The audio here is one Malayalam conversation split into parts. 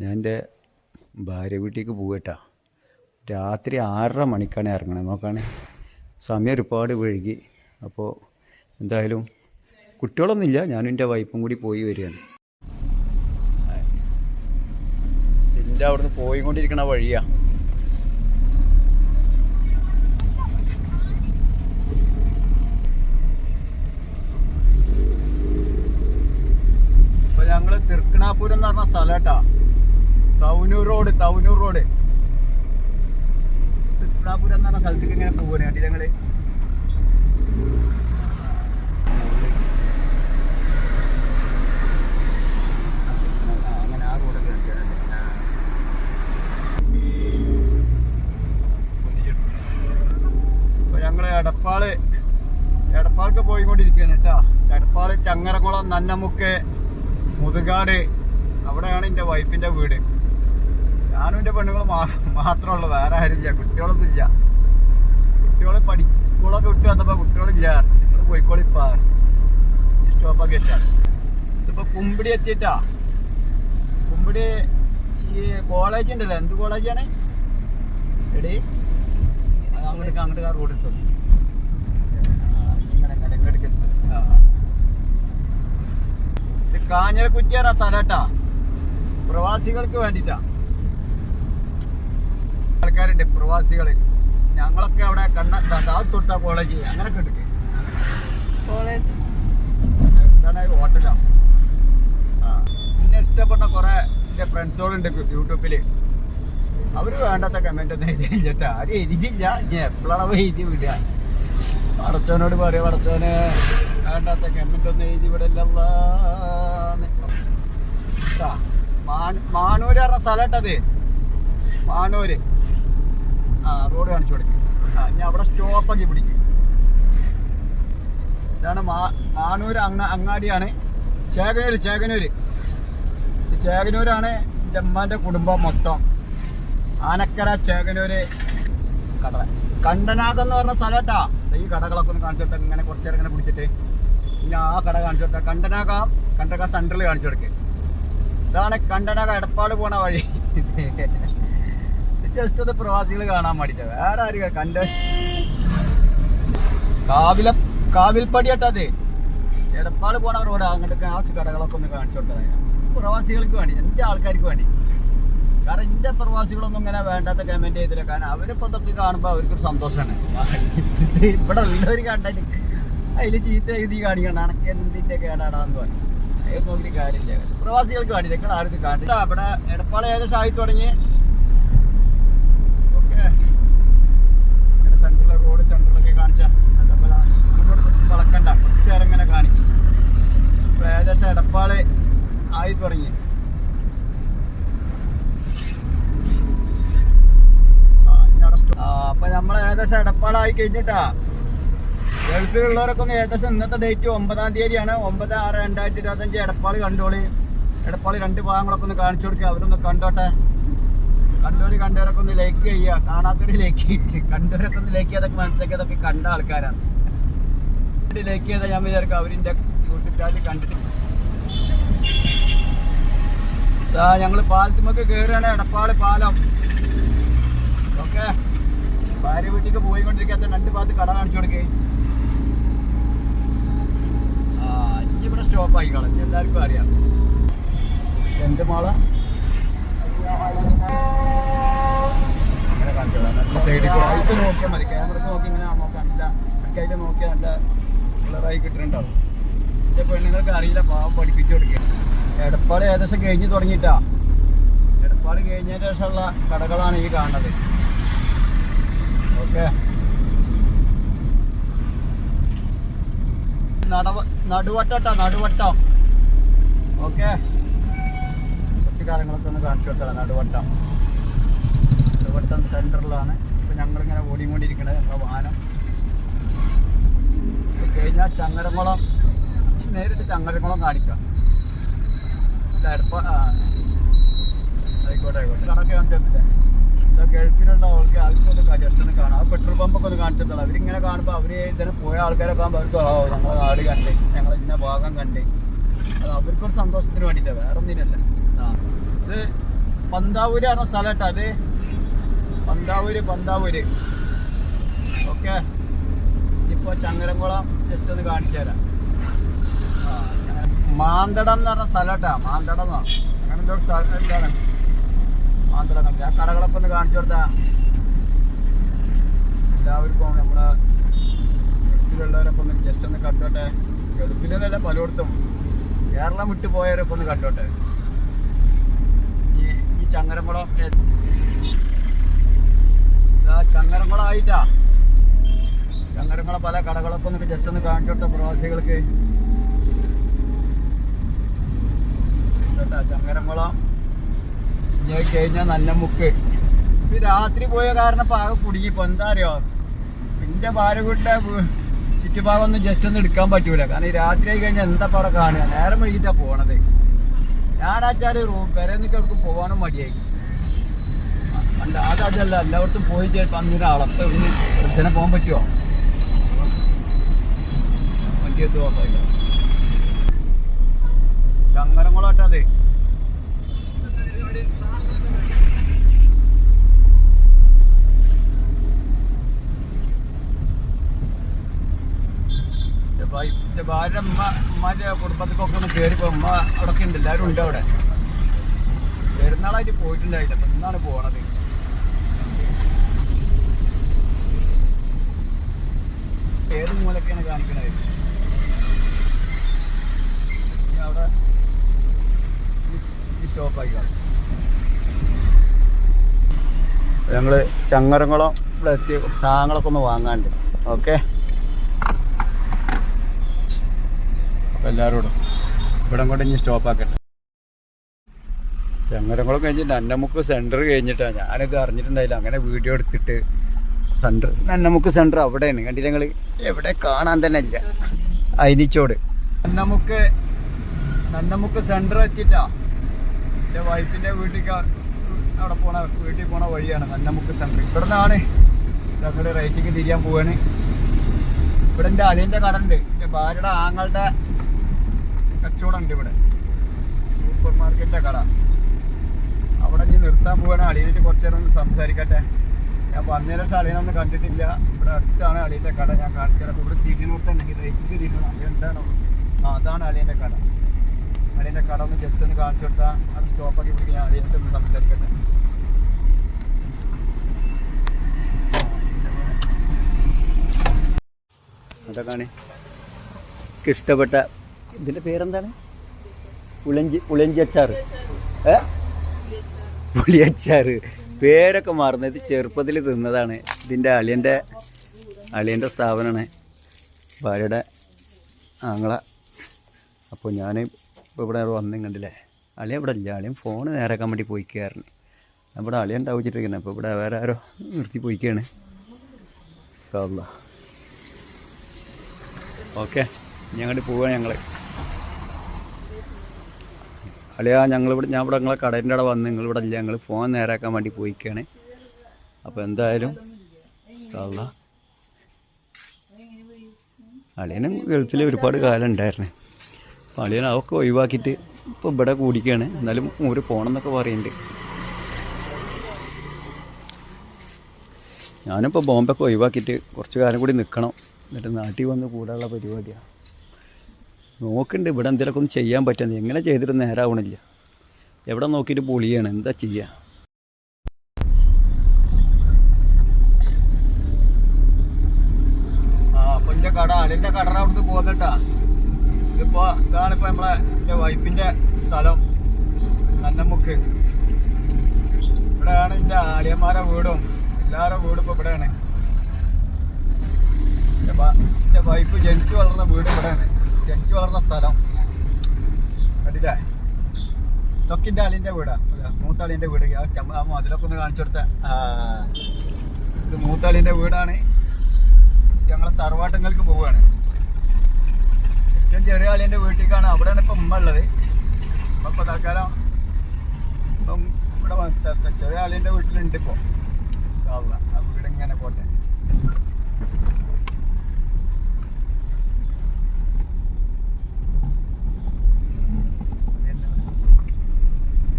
ഞാൻ എന്റെ ഭാര്യ വീട്ടിലേക്ക് പോകട്ടാ രാത്രി ആറര മണിക്കാണ് ഇറങ്ങണത് നോക്കാണ്. സമയം ഒരുപാട് വൈകി. അപ്പോൾ എന്തായാലും കുട്ടികളൊന്നുമില്ല ഞാനും എന്റെ വൈപ്പും കൂടി പോയി വരികയാണ്. എന്റെ അവിടുന്ന് പോയിക്കൊണ്ടിരിക്കണ വഴിയാ. ഞങ്ങൾ തിർക്കണാപുരം എന്ന് പറഞ്ഞ സ്ഥലട്ടാ തവനൂർ റോഡ് തവനൂർ റോഡ്. തിർക്കണാപുരം എന്ന് പറഞ്ഞ സ്ഥലത്തേക്ക് ഇങ്ങനെ പോവാണ് കേട്ടി ഞങ്ങൾ എടപ്പാൾ എടപ്പാൾക്ക് പോയിക്കൊണ്ടിരിക്കുകയാണ് കേട്ടാ. എടപ്പാൾ ചങ്ങരകുളം നന്നമുക്ക് മുതുകാട് അവിടെയാണ് എന്റെ വൈഫിന്റെ വീട്. ഞാനും എന്റെ പെണ്ണുങ്ങൾ മാത്രമുള്ളത്. വേറെ ആരുമില്ല കുട്ടികളൊന്നും ഇല്ല. കുട്ടികളെ പഠി സ്കൂളൊക്കെ വിട്ടു വന്നപ്പോൾ കുട്ടികളില്ല. നിങ്ങൾ പോയിക്കോളിപ്പാ ഈ സ്റ്റോപ്പൊക്കെ ഇതിപ്പോ കുമ്പിടി എത്തിയിട്ടാ. കുമ്പിടി ഈ കോളേജ് ഉണ്ടല്ലോ. എന്ത് കോളേജാണ് എടി. അങ്ങോട്ട് അങ്ങോട്ട് കാർ റോഡ് എത്തും ഇത് കാഞ്ഞിരക്കുറ്റിയാറ സ്ഥലട്ടാ പ്രവാസികൾക്ക് വേണ്ടിട്ടാ. ആൾക്കാരുണ്ട് പ്രവാസികൾ ഞങ്ങളൊക്കെ അവിടെ കണ്ണ തൊട്ട കോളേജ് അങ്ങനെ ഉണ്ട്. കോളേജ് ഹോട്ടലാ ആ? പിന്നെ ഇഷ്ടപ്പെട്ട കുറെ എന്റെ ഫ്രണ്ട്സുകളുണ്ട് യൂട്യൂബിൽ. അവർ വേണ്ടാത്ത കമന്റ് ഒന്നും എഴുതിയില്ല ആരും എഴുതിയില്ല. ഇനി എപ്പോഴാണ് എഴുതി വിടുക? പടച്ചവനോട് പറയാ പടച്ചവന് വേണ്ടാത്ത കമന്റ് ഒന്നും എഴുതി വിടല്ല മാനൂര് പറഞ്ഞ സ്ഥലട്ടത് മാനൂര്. ആ റോഡ് കാണിച്ചു കൊടുക്കും. ഞാൻ അവിടെ സ്റ്റോപ്പാക്കി പിടിക്കും. ഇതാണ് മാ മാനൂര് അങ്ങ അങ്ങാടിയാണ്. ചേകനൂര് ചേകനൂര്. ചേകനൂരാണ് എന്റെ അമ്മാന്റെ കുടുംബം മൊത്തം. ആനക്കര ചേകനൂര് കടല. കണ്ടനാകം എന്ന് പറഞ്ഞ സ്ഥലട്ടാ. ഈ കടകളൊക്കെ ഒന്ന് കാണിച്ചു കൊടുത്താൽ ഇങ്ങനെ കുറച്ച് നേരം ഇങ്ങനെ പിടിച്ചിട്ട്. ഇനി ആ കട കാണിച്ചു കൊടുത്താൽ കണ്ടനാകാം കണ്ടനാക സെന്ററിൽ കാണിച്ചു കൊടുക്കുക ഇതാണ് കണ്ടനാക എടപ്പാട് പോണ വഴി. ജസ്റ്റ് പ്രവാസികൾ കാണാൻ വേണ്ടിട്ട് വേറെ ആരും കണ്ട്. കാവില പടിയട്ടാ എടപ്പാട് പോണ റോഡ് അങ്ങോട്ട് കാശ് കടകളൊക്കെ ഒന്ന് കാണിച്ചു കൊടുത്തത് പ്രവാസികൾക്ക് വേണ്ടി എന്റെ ആൾക്കാർക്ക് വേണ്ടി. കാരണം എന്റെ പ്രവാസികളൊന്നും ഇങ്ങനെ വേണ്ടാത്ത കമന്റ് ചെയ്തില്ല. കാരണം അവരിപ്പോ ഇതൊക്കെ കാണുമ്പോൾ അവർക്കൊരു സന്തോഷമാണ് ഇവിടെ ഉള്ളവർ കണ്ടു അതിൽ ചീത്ത എഴുതി കാണിക്കണം അനക്ക് എന്തിന്റെ കേടാടാന്ന് പറഞ്ഞു അത് നോക്കിയിട്ട് കാര്യമില്ല. പ്രവാസികൾക്ക് വേണ്ടി ആർക്ക് കാണില്ല. അവിടെ എടപ്പാൾ ഏകദേശം ആയി തുടങ്ങി ഓക്കെ ഇങ്ങനെ സെൻട്രൽ റോഡ് സെൻട്രലൊക്കെ കാണിച്ച അതേപോലെ അങ്ങോട്ട് വളക്കണ്ട കുറച്ച് നേരം ഇങ്ങനെ കാണിക്കും ഇപ്പൊ ഏകദേശം എടപ്പാൾ ആയി തുടങ്ങി ആ, ഇനി അവിടെ സ്റ്റോ- ആ, അപ്പൊ നമ്മൾ എടപ്പാളായി കഴിഞ്ഞിട്ടാ. ഗൾഫിലുള്ളവരൊക്കെ ഒന്ന് ഏകദേശം ഇന്നത്തെ ഡേറ്റ് ഒമ്പതാം തീയതിയാണ്. ഒമ്പത് ആറ് രണ്ടായിരത്തി ഇരുപത്തഞ്ച് എടപ്പാളി കണ്ടോളി. എടപ്പാളി രണ്ട് ഭാഗങ്ങളൊക്കെ ഒന്ന് കാണിച്ചു കൊടുക്കുക അവരൊന്ന് കണ്ടോട്ടെ. കണ്ടവര് കണ്ടവരൊക്കെ ഒന്ന് ലൈക്ക് ചെയ്യുക. കാണാത്തവര് ലൈക്ക് കണ്ടവരൊക്കെ ഒന്ന് ലൈക്ക് ചെയ്തൊക്കെ മനസ്സിലാക്കിയതൊക്കെ കണ്ട ആൾക്കാരാണ്. ലൈക്ക് ചെയ്താൽ ഞാൻ വിചാരിക്കും അവരിന്റെ യൂട്യൂബ് ചാനൽ കണ്ടിട്ട്. ഞങ്ങൾ പാലത്തുമ്മക്ക് കയറുകയാണ് എടപ്പാൾ പാലം. ഓക്കെ ഭാര്യ വീട്ടിലേക്ക് പോയിക്കൊണ്ടിരിക്കാത്ത രണ്ട് ഭാഗത്ത് കട കാണിച്ചു കൊടുക്കേ. ആ ഇവിടെ സ്റ്റോപ്പ് ആയി കളഞ്ഞു എല്ലാവർക്കും അറിയാം. എന്ത് മാള? അങ്ങനെ കാണിച്ചോളാം നല്ല സൈഡിൽ കൂടെ ഇത് നോക്കിയാൽ മതി ക്യാമറക്ക് നോക്കി ഇങ്ങനെ നോക്കാം. നല്ല എനിക്ക് അതിൽ നോക്കിയാൽ നല്ല ക്ലിയറായി കിട്ടുന്നുണ്ടാവും. പക്ഷെ പെണ്ണുങ്ങൾക്ക് അറിയില്ല. പാവം പഠിപ്പിച്ചു കൊടുക്കുക എടപ്പാട് ഏകദേശം കഴിഞ്ഞ് തുടങ്ങിയിട്ടാ. എടപ്പാട് കഴിഞ്ഞതിന് ശേഷമുള്ള കടകളാണ് ഈ കാണുന്നത്. നടുവട്ടട്ടാ നടുവട്ടം. ഓക്കെ. കുറച്ച് കാര്യങ്ങളൊക്കെ ഒന്ന് കാണിച്ചു കൊടുത്തതാണ് നടുവട്ടം. നടുവട്ടം സെന്ററിലാണ് ഇപ്പം ഞങ്ങളിങ്ങനെ ഓടിക്കൊണ്ടിരിക്കണത് ഞങ്ങളുടെ വാഹനം. കഴിഞ്ഞാൽ ചങ്ങരംകുളം നേരിട്ട് ചങ്ങരംകുളം കാണിക്കാം. എടപ്പ ആയിക്കോട്ടെ ആയിക്കോട്ടെ. കണക്ക് കാണിച്ചിട്ടില്ലേ ഗൾഫിലുള്ള ആൾക്ക് അവർക്കൊന്ന് ജസ്റ്റ് ഒന്ന് കാണാം. ആ പെട്രോൾ പമ്പൊക്കെ ഒന്ന് കാണിച്ചിട്ടുള്ളൂ അവരിങ്ങനെ കാണുമ്പോൾ അവർ ഇതിനെ പോയ ആൾക്കാരൊക്കെ ആകുമ്പോൾ അവർക്ക് ഓ നമ്മളെ നാട് കണ്ട് ഞങ്ങൾ ഇന്ന ഭാഗം കണ്ട്. അത് അവർക്കൊരു സന്തോഷത്തിന് വേണ്ടിയിട്ടാണ് വേറെ ഒന്നിനല്ല ഇത് പന്താവൂര് പറഞ്ഞ സ്ഥലം കേട്ടോ അത് പന്താവൂര് പന്താവൂര്. ഓക്കെ. ഇപ്പോൾ ചങ്ങരംകുളം ജസ്റ്റ് ഒന്ന് കാണിച്ചു തരാം. മാന്തടം എന്ന് പറഞ്ഞ സ്ഥലം കേട്ടോ മാന്തടം എന്നാണ് അങ്ങനെ എന്തോ സ്ഥലം എന്താണ്? മാന്തടം കണ്ടു ആ കടകളൊക്കെ ഒന്ന് കാണിച്ചു കൊടുത്താ എല്ലാവർക്കും നമ്മുടെ ഗൾഫിലുള്ളവരൊക്കെ ഒന്ന് ജസ്റ്റ് ഒന്ന് കട്ടോട്ടെ ഗൾഫിൽ നിന്നല്ല പലയിടത്തും. കേരളം വിട്ടു പോയവരൊക്കെ ഒന്ന് കട്ടോട്ടെ ഈ ചങ്ങരംകുളം ചങ്ങരംകുളം ആയിട്ടാ ചങ്ങരംകുളം പല കടകളൊക്കെ ഒന്ന് ജസ്റ്റ് ഒന്ന് കാണിച്ചു കൊടുത്ത പ്രവാസികൾക്ക്. ചങ്ങരംകുളം ഇനി കഴിഞ്ഞാൽ നന്നമുക്ക് ഇത് രാത്രി പോയ കാരണം പാകം ആകെ കുടുങ്ങി. ഇപ്പൊ എന്താ അറിയോ? എന്റെ ഭാര്യ വീട്ടിലെ ചുറ്റുഭാഗം ജസ്റ്റ് ഒന്നും എടുക്കാൻ പറ്റൂല. കാരണം ഈ രാത്രി ആയി കഴിഞ്ഞാൽ എന്താ അവിടെ കാണുക? നേരം വൈകിട്ടാ പോണത്. റൂം വരെ കേൾക്കും പോവാനും മടിയായി. അല്ല അതല്ല എല്ലായിടത്തും പോയി അന്നൊരു അളത്തെ വൃദ്ധനെ പോകാൻ പറ്റുമോ ചങ്ങരം ഓഫായില്ല ചങ്ങരംകുളട്ടത് എന്റെ ഭാര്യ അമ്മ അമ്മാന്റെ കുടുംബത്തിക്കൊക്കെ ഒന്ന് കയറിപ്പോ അമ്മ അവിടെ ഉണ്ട് എല്ലാവരും ഉണ്ട് അവിടെ. പെരുന്നാളായിട്ട് പോയിട്ടുണ്ടായില്ല. എന്നാണ് പോണത്. ഏത് മൂലക്കാണ് കാണിക്കണത്? ഇനി അവിടെ സ്റ്റോപ്പായി ഞങ്ങൾ ചങ്ങരംകുളം ഇവിടെ എത്തി സാധനങ്ങളൊക്കെ ഒന്ന് വാങ്ങാണ്ട് ഓക്കെ? എല്ലാവരോടും ഇവിടെ കൊണ്ട് ഇനി സ്റ്റോപ്പ് ആക്കട്ടെ. ചങ്ങരംകുളം കഴിഞ്ഞിട്ട് നന്നമുക്ക് സെന്റർ കഴിഞ്ഞിട്ടാണ് ഞാനിത് അറിഞ്ഞിട്ടുണ്ടായില്ല. അങ്ങനെ വീഡിയോ എടുത്തിട്ട് സെന്റർ നന്നമുക്ക് സെന്റർ അവിടെയാണ്. കണ്ടില്ല ഞങ്ങൾ എവിടെ കാണാൻ തന്നെ ഇല്ല. അയിനിച്ചോട്. നന്നമുക്ക് നന്നമുക്ക് സെന്റർ എത്തിയിട്ടാ. എന്റെ വൈഫിന്റെ വീട്ടിലേക്ക് അവിടെ പോണ വീട്ടിൽ പോണ വഴിയാണ് നന്നമുക്ക് സെന്റർ ഇവിടെ നിന്നാണ് ഞങ്ങൾ റേറ്റിങ് തിരിയാൻ പോവാണ്. ഇവിടെ എന്റെ അളിയന്റെ കട ഉണ്ട്. എന്റെ ഭാര്യയുടെ ആങ്ങളുടെ കച്ചവടം ഉണ്ട് ഇവിടെ. സൂപ്പർ മാർക്കറ്റിലെ കട. അവിടെ നീ നിർത്താൻ പോവാണ് അളിയിലേക്ക് കുറച്ച് നേരം ഒന്ന് സംസാരിക്കട്ടെ. ഞാൻ വന്നേരം ശേഷം അളിയനൊന്നും കണ്ടിട്ടില്ല. ഇവിടെ അടുത്താണ് അളിയന്റെ കട ഞാൻ കാണിച്ചത് ഇവിടെ തിരിഞ്ഞോട്ട് തന്നെ റേറ്റ് തിരിയണം അളി എന്താണോ? ആ അതാണ് അളിയന്റെ കട. അളിയന്റെ കട ഒന്ന് ജസ്റ്റ് ഒന്ന് കാണിച്ചു കൊടുത്താൽ അത് സ്റ്റോപ്പാക്കി പിടിക്കും ഞാൻ അളിയായിട്ട് ഒന്ന് സംസാരിക്കട്ടെ. അതൊക്കെയാണ് ഇഷ്ടപ്പെട്ട ഇതിന്റെ പേരെന്താണ്? ഉളഞ്ചി ഉളഞ്ചി അച്ചാർ ഏ? പുളിയച്ചാർ പേരൊക്കെ മാറുന്നത് ഇത് ചെറുപ്പത്തിൽ തിന്നതാണ്. ഇതിന്റെ അളിയന്റെ അളിയന്റെ സ്ഥാപനമാണ് ഭാര്യയുടെ ആങ്ങള. അപ്പോൾ ഞാൻ ഇവിടെ വന്നും കണ്ടില്ലേ? അളിയ ഇവിടെ ഇല്ല. അളിയൻ ഫോൺ നേരാക്കാൻ വേണ്ടി പോയിക്കായിരുന്നു ഇവിടെ അളിയൻ ഉണ്ടാവിച്ചിട്ടിരിക്കുന്നത് അപ്പോൾ ഇവിടെ വേറെ ആരോ നിർത്തി പോയിക്കാണ്. സാറില്ല ഓക്കെ. ഞങ്ങൾ പോവാ ഞങ്ങൾ അളിയാ ഞങ്ങളിവിടെ ഞാൻ ഇവിടെ നിങ്ങളെ കടേന്റെ അവിടെ വന്ന് നിങ്ങളിവിടെ ഇല്ല. ഞങ്ങൾ ഫോൺ നേരാക്കാൻ വേണ്ടി പോയിക്കാണ്. അപ്പോൾ എന്തായാലും അളിയനും ഗൾഫിൽ ഒരുപാട് കാലം ഉണ്ടായിരുന്നു. അപ്പോൾ അളിയൻ അതൊക്കെ ഒഴിവാക്കിയിട്ട് ഇപ്പോൾ ഇവിടെ കൂടിക്കുകയാണ് എന്നാലും ഒരു പോകണം എന്നൊക്കെ പറയുന്നുണ്ട് ഞാനിപ്പോൾ ബോംബൊക്കെ ഒഴിവാക്കിയിട്ട് കുറച്ച് കാലം കൂടി നിൽക്കണം എന്നിട്ട് നാട്ടിൽ വന്ന് കൂടാനുള്ള പരിപാടിയാണ് നോക്കുന്നുണ്ട് ഇവിടെ എന്തെങ്കിലുമൊക്കെ ഒന്ന് ചെയ്യാൻ പറ്റുന്നത് എങ്ങനെ ചെയ്തിട്ട് നേരാവണില്ല. എവിടെ നോക്കിയിട്ട് പൊളിയാണ്. എന്താ ചെയ്യുക കട അളിന്റെ കട അവിടുന്ന് പോന്നിട്ടാ. ഇതിപ്പോ ഇതാണിപ്പോ നമ്മളെ എന്റെ വൈഫിന്റെ സ്ഥലം. നന്നമുക്ക് ഇവിടെയാണ് എന്റെ ആലിയന്മാരെ വീടും. എല്ലാവരുടെ വീടും ഇപ്പൊ ഇവിടെയാണ്. എന്റെ വൈഫ് ജനിച്ചു വളർന്ന വീട് ഇവിടെയാണ്. വളർന്ന സ്ഥലം. കണ്ടില്ലേ? തൊക്കിന്റെ അളിന്റെ വീടാ. മൂത്താളിന്റെ വീട്. ചമ്മ- അതിലൊക്കെ ഒന്ന് കാണിച്ചു കൊടുത്ത. ഇത് മൂത്താളിന്റെ വീടാണ്. ഞങ്ങളെ തറവാട്ടങ്ങൾക്ക് പോവുകയാണ് ഏറ്റവും ചെറിയ ആളിന്റെ വീട്ടിലേക്കാണ് അവിടെയാണ് ഇപ്പൊ ഉമ്മ ഉള്ളത്. ഇപ്പൊ തൽക്കാലം ഇപ്പം ഇവിടെ ചെറിയ ആളിന്റെ വീട്ടിലുണ്ട് ഇപ്പൊ. അള്ളാ. ആ വീട് ഇങ്ങനെ പോട്ടെ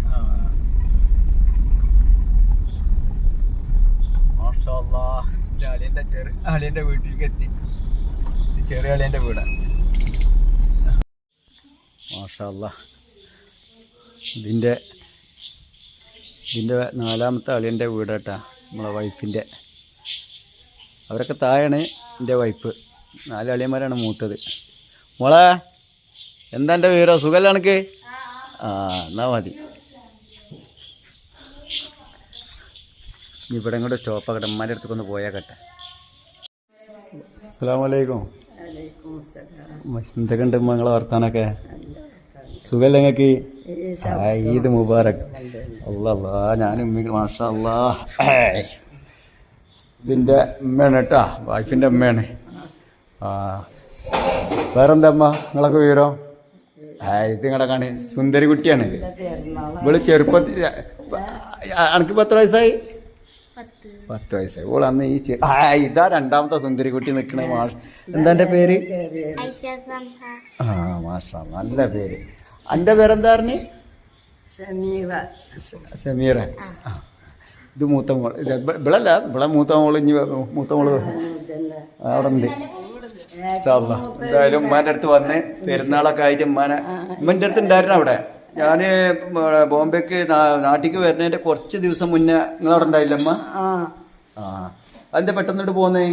ആ. എന്റെ ചെറു അളിയന്റെ വീട്ടിലേക്ക് എത്തി. ചെറിയ അളിയന്റെ വീടാണ് മാഷല്ല. ഇതിന്റെ ഇതിന്റെ നാലാമത്തെ അളിയന്റെ വീട് കേട്ടാ നമ്മളെ വൈഫിന്റെ. അവരൊക്കെ താഴെയാണ് എന്റെ വൈഫ്. നാല് അളിയന്മാരാണ് മൂത്തത്. മോളെ എന്താ എന്റെ വീരോ സുഖമല്ല ആ എന്നാ മതി. ഇവിടെ ഇങ്ങോട്ട് സ്റ്റോപ്പാക്കട്ടെ ഉമ്മാന്റെ അടുത്തേക്കൊന്ന് ഒന്ന് പോയാക്കട്ടെ. അസ്സാം വലൈക്കും എന്തൊക്കെ ഉണ്ട് നിങ്ങളെ വർത്താനൊക്കെ? സുഖമല്ല നിങ്ങൾക്ക് ഈദ് മുബാറക്. അല്ലാ ഞാനും മാഷാ അല്ലാ ഇതിന്റെ ഉമ്മയാണ് കേട്ടാ വൈഫിന്റെ ഉമ്മയാണ്. ആ വേറെന്താ അമ്മ നിങ്ങളൊക്കെ വിവരം? ആ ഇത് നിങ്ങളുടെ കാണി സുന്ദരി കുട്ടിയാണ് ഇവൾ ചെറുപ്പത്തിൽ എനിക്ക് പത്ത് വയസ്സായി? പത്ത് വയസ്സായി ഓൾ അന്ന് ഈ ആ ഇതാ രണ്ടാമത്തെ സുന്ദരിക്കുട്ടി നിൽക്കണ മാഷ്. എന്താ എന്റെ പേര്? ആ മാഷ നല്ല പേര്. എന്റെ പേരെന്താ പറഞ്ഞു? സമീറ ആ ഇത് മൂത്ത മോൾ ഇത് ഇവിടെ മൂത്ത മോൾ ഇനി മൂത്ത മോൾ അവിടെ ഉണ്ട്. എന്തായാലും ഉമ്മാന്റെ അടുത്ത് വന്ന് പെരുന്നാളൊക്കെ ആയിട്ട് ഉമ്മാനെ ഉമ്മന്റെ അടുത്ത് ഉണ്ടായിരുന്നു അവിടെ? ഞാൻ ബോംബെക്ക് നാട്ടിക്ക് വരുന്നതിന്റെ കുറച്ച് ദിവസം മുന്നേ നിങ്ങളവിടെ അവിടെ ഉണ്ടായില്ലമ്മ? ആ. ആ. അതെന്താ പെട്ടെന്നിട്ട് പോന്നേ?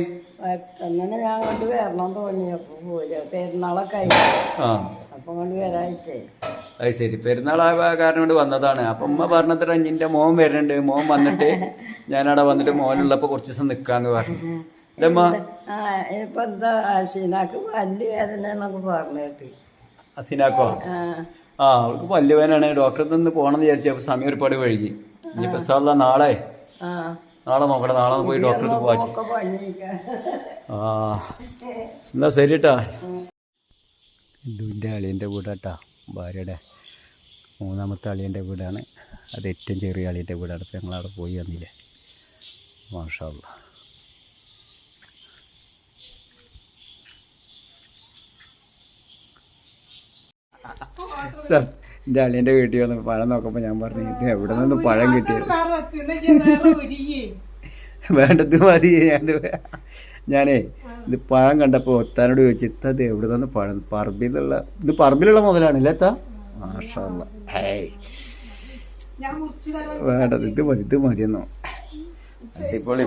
അങ്ങനെ ഞാൻ കൊണ്ട് വരണം തോന്നി. അപ്പൊ പോയി. പെരുന്നാളൊക്കെ ആയി. ആ. അപ്പൊ കൊണ്ട് വരായിട്ടേ അത് ശരി. പെരുന്നാൾ ആ കാരണം കൊണ്ട് വന്നതാണ്. അപ്പം അമ്മ പറഞ്ഞത്ര അഞ്ചിന്റെ മോൻ വരുന്നുണ്ട്. മോൻ വന്നിട്ട് ഞാനവിടെ വന്നിട്ട് മോനുള്ളപ്പോൾ കുറച്ച് ദിവസം നിൽക്കാന്ന് പറഞ്ഞു. അല്ലമ്മ ഇപ്പൊ എന്താ? അസീനാക്ക് പല്ല് വേദന എന്നൊക്കെ പറഞ്ഞു കേട്ട് അസിനാക്കോ ആ അവൾക്ക് പല്ലുവേനാണ് ഡോക്ടറെ നിന്ന് പോകണമെന്ന് വിചാരിച്ചു അപ്പൊ സമയം ഒരുപാട് വഴുകി ഇനിയിപ്പോ സാറില്ല നാളെ? ആ. നാളെ നോക്കട്ടെ നാളെ പോയി ഡോക്ടറെ അടുത്ത് പോവാ. ആ. എന്നാ ശരി കേട്ടാ ഇതുവിന്റെ അളിയന്റെ വീടാട്ടാ ഭാര്യയുടെ മൂന്നാമത്തെ അളിയന്റെ വീടാണ്. അത് ഏറ്റവും ചെറിയ അളിയന്റെ വീടാണ്. ഇപ്പം ഞങ്ങളവിടെ പോയി വന്നില്ലേ? മാഷാല്ല സാർ എന്റെ അളിയന്റെ വീട്ടിൽ വന്ന് പഴം നോക്കുമ്പോൾ ഞാൻ പറഞ്ഞു ഇത് എവിടെ നിന്ന് പഴം കിട്ടിയത്? വേണ്ടത് മതി ഞാൻ ഞാനേ ഇത് പഴം കണ്ടപ്പോൾ ഒത്താനോട് ചോദിച്ചു ഇത്തത് എവിടെ നിന്ന് പഴം? പറമ്പിലുള്ള ഇത് പറമ്പിലുള്ള മുതലാണ് ഇല്ലേ എത്താ മാഷല്ല. ഏയ് വേണ്ടത് ഇത് മതി ഇത് മതിയെന്നോ. അടിപൊളി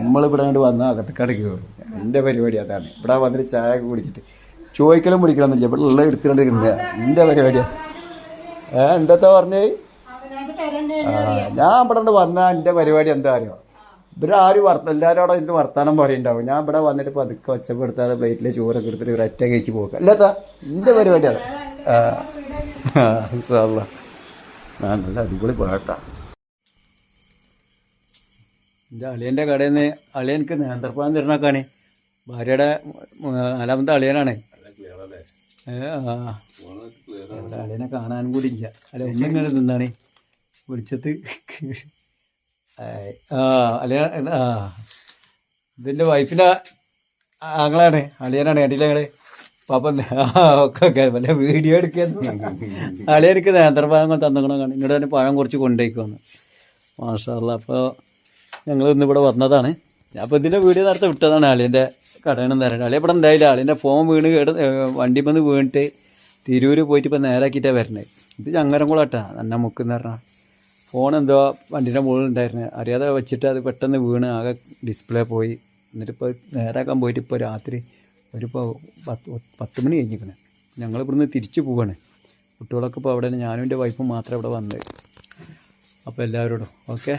നമ്മളിവിടെ അങ്ങോട്ട് വന്നാൽ അകത്തേക്കാട് കയറും. എന്റെ പരിപാടി അതാണ്. ഇവിടെ വന്നിട്ട് ചായ കുടിച്ചിട്ട് ചോദിക്കലും പിടിക്കണമെന്നില്ല ഇവിടെ ഉള്ള എടുത്തുകൊണ്ട് ഇരുന്നത് എന്റെ പരിപാടിയാ ഏ എന്താ പറഞ്ഞേ? ഞാൻ ഇവിടെ കൊണ്ട് വന്ന എന്റെ പരിപാടി എന്താ അറിയോ? ഇവരാരും വർത്ത എല്ലാവരും അവിടെ ഇരുന്ന് വർത്താനം പറയുണ്ടാവും ഞാൻ ഇവിടെ വന്നിട്ട് പതുക്കെ ഒച്ചപ്പെടുത്താതെ പ്ലേറ്റിലെ ചോറൊക്കെ എടുത്തിട്ട് ഒരൊറ്റ കഴിച്ച് പോക്കുക അല്ലാത്ത എന്റെ പരിപാടി അതാ? ആ ആ, ഇൻഷാ അല്ലാ. ആ നല്ല അടിപൊളി പാട്ടാ. എന്റെ അളിയന്റെ കടയിൽ നിന്ന് അളിയനക്ക് നേന്ത്രപ്പാൻ തരണക്കാണ് ഭാര്യയുടെ നാലാമത്തെ അളിയനാണ്. അളിയനെ കാണാനും കൂടി ഇല്ല. അല്ല ഒന്നിങ്ങനെ നിന്നാണ്. വിളിച്ചത്. ആ അളിയ ആ. ഇതിന്റെ വൈഫിന്റെ ആങ്ങളാണ്. അളിയനാണ് ഞങ്ങൾ പാപ്പൻ ഒക്കെ വല്ല വീഡിയോ എടുക്കുന്നു. അളിയനക്ക് നേന്ത്രഭാഗങ്ങൾ തന്നക്കണം ഇങ്ങോട്ട് തന്നെ പഴം കുറച്ച് കൊണ്ടുപോയിക്കുവാണ് മാഷാല്ല അപ്പോൾ ഞങ്ങൾ ഇന്നിവിടെ വന്നതാണ്. അപ്പോൾ ഇതിന്റെ വീഡിയോ നേരത്തെ വിട്ടതാണ് അളിയന്റെ കടയിൽ തരണ്ട ആളെ ഇവിടെ ഉണ്ടായില്ല ആളിന്റെ ഫോൺ വീണ് കേട് വണ്ടി വന്ന് വീണിട്ട് തിരൂർ പോയിട്ട് ഇപ്പോൾ നേരാക്കിയിട്ടാണ് വരുന്നത് ഇത് ചങ്ങരംകുളട്ടാ. തന്നെ മുക്കെന്ന് പറഞ്ഞാൽ ഫോൺ എന്തോ വണ്ടിന്റെ മുകളിൽ ഉണ്ടായിരുന്നത് അറിയാതെ വെച്ചിട്ട് അത് പെട്ടെന്ന് വീണ് ആകെ ഡിസ്പ്ലേ പോയി. എന്നിട്ടിപ്പോൾ നേരാക്കാൻ പോയിട്ട് ഇപ്പോൾ രാത്രി ഒരു ഇപ്പോൾ പത്ത് പത്ത് മണി കഴിഞ്ഞിരിക്കണേ. ഞങ്ങൾ ഇവിടുന്ന് തിരിച്ചു പോവാണ്. കുട്ടികളൊക്കെ ഇപ്പോൾ അവിടെ ഞാനും എന്റെ വൈഫും മാത്രമേ ഇവിടെ വന്നത് അപ്പോൾ എല്ലാവരോടും. ഓക്കെ